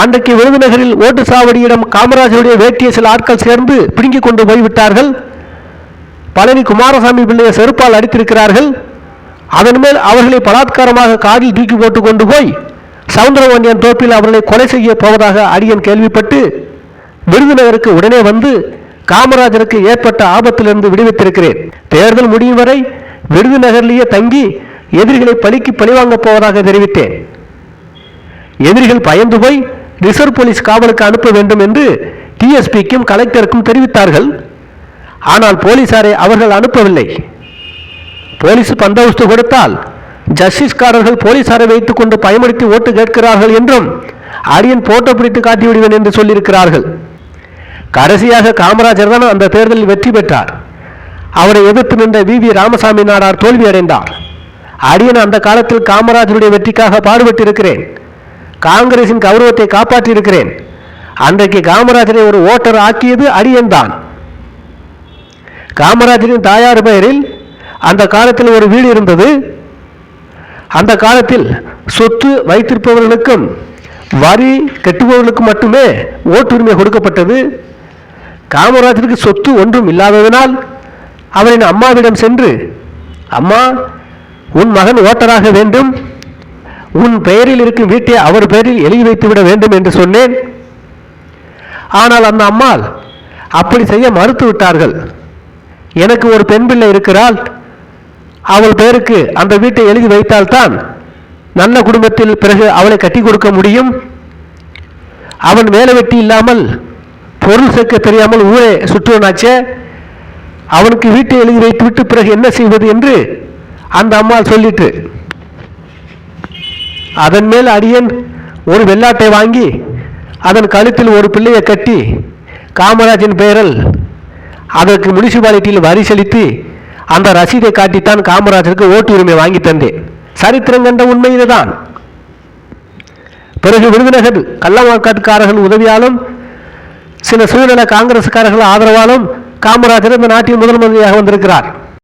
அன்றைக்கு விருதுநகரில் ஓட்டு சாவடியிடம் காமராஜருடைய வேட்டிய சில ஆட்கள் சேர்ந்து பிடுங்கிக் கொண்டு போய்விட்டார்கள். பழனி குமாரசாமி பிள்ளையை செருப்பால் அடித்திருக்கிறார்கள். அதன் மேல் அவர்களை பலாத்காரமாக காரில் தூக்கி போட்டு கொண்டு போய் சவுந்தரபாண்டியன் தோப்பில் அவர்களை கொலை செய்ய போவதாக அடியன் கேள்விப்பட்டு விருதுநகருக்கு உடனே வந்து காமராஜருக்கு ஏற்பட்ட ஆபத்திலிருந்து விடுவித்திருக்கிறேன். தேர்தல் முடியும் வரை விருதுநகரிலேயே தங்கி எதிரிகளை பழிக்கு பழிவாங்கப் போவதாக தெரிவித்தேன். எதிரிகள் பயந்து போய் ரிசர்வ் போலீஸ் காவலுக்கு அனுப்ப வேண்டும் என்று டிஎஸ்பிக்கும் கலெக்டருக்கும் தெரிவித்தார்கள். ஆனால் போலீசாரை அவர்கள் அனுப்பவில்லை. போலீஸ் பந்தோபஸ்து கொடுத்தால் ஜஸ்டிஸ்காரர்கள் போலீசாரை வைத்துக் கொண்டு பயமுறுத்தி ஓட்டு கேட்கிறார்கள் என்றும் அரியன் போட்டோ பிடித்து காட்டிவிடுவேன் என்று சொல்லியிருக்கிறார்கள். கடைசியாக காமராஜர் தான் அந்த தேர்தலில் வெற்றி பெற்றார். அவரை எதிர்த்து நின்ற வி. வி. ராமசாமி நாடார் தோல்வியடைந்தார். அரியன் அந்த காலத்தில் காமராஜருடைய வெற்றிக்காக பாடுபட்டிருக்கிறேன். காங்கிரசின் கௌரவத்தை காப்பாற்றியிருக்கிறேன். அன்றைக்கு காமராஜரை ஒரு ஓட்டர் ஆக்கியது அடியன்தான். காமராஜரின் தாயார் பெயரில் அந்த காலத்தில் ஒரு வீடு இருந்தது. அந்த காலத்தில் சொத்து வைத்திருப்பவர்களுக்கும் வரி கட்டுபவர்களுக்கு மட்டுமே ஓட்டுரிமை கொடுக்கப்பட்டது. காமராஜருக்கு சொத்து ஒன்றும் இல்லாததினால் அவரின் அம்மாவிடம் சென்று அம்மா உன் மகன் ஓட்டராக வேண்டும். உன் பெயரில் இருக்கும் வீட்டை அவர் பெயரில் எழுதி வைத்துவிட வேண்டும் என்று சொன்னேன். ஆனால் அந்த அம்மாள் அப்படி செய்ய மறுத்து விட்டார்கள். எனக்கு ஒரு பெண் பிள்ளை இருக்கிறாள். அவள் பெயருக்கு அந்த வீட்டை எழுதி வைத்தால்தான் நல்ல குடும்பத்தில் பிறகு அவளை கட்டி கொடுக்க முடியும். அவன் வேலை வெட்டி இல்லாமல் பொருள் சேர்க்க தெரியாமல் ஊரே சுற்றுவனாச்சே. அவனுக்கு வீட்டை எழுதி வைத்துவிட்டு பிறகு என்ன செய்வது என்று அந்த அம்மாள் சொல்லிட்டு அதன் மேல் அடியன் ஒரு வெள்ளாட்டை வாங்கி அதன் கழுத்தில் ஒரு பிள்ளையை கட்டி காமராஜின் பெயரில் அதற்கு முனிசிபாலிட்டியில் வரி செலுத்தி அந்த ரசீதை காட்டித்தான் காமராஜருக்கு ஓட்டு உரிமை வாங்கி தந்தேன். சரித்திரம் கண்ட உண்மை இதுதான். பிறகு விருதுநகர் கள்ளவாக்காட்டுக்காரர்கள் உதவியாலும் சில சுயநல காங்கிரஸ்காரர்கள் ஆதரவாலும் காமராஜர் இந்த நாட்டின் முதல் மந்திரியாக வந்திருக்கிறார்.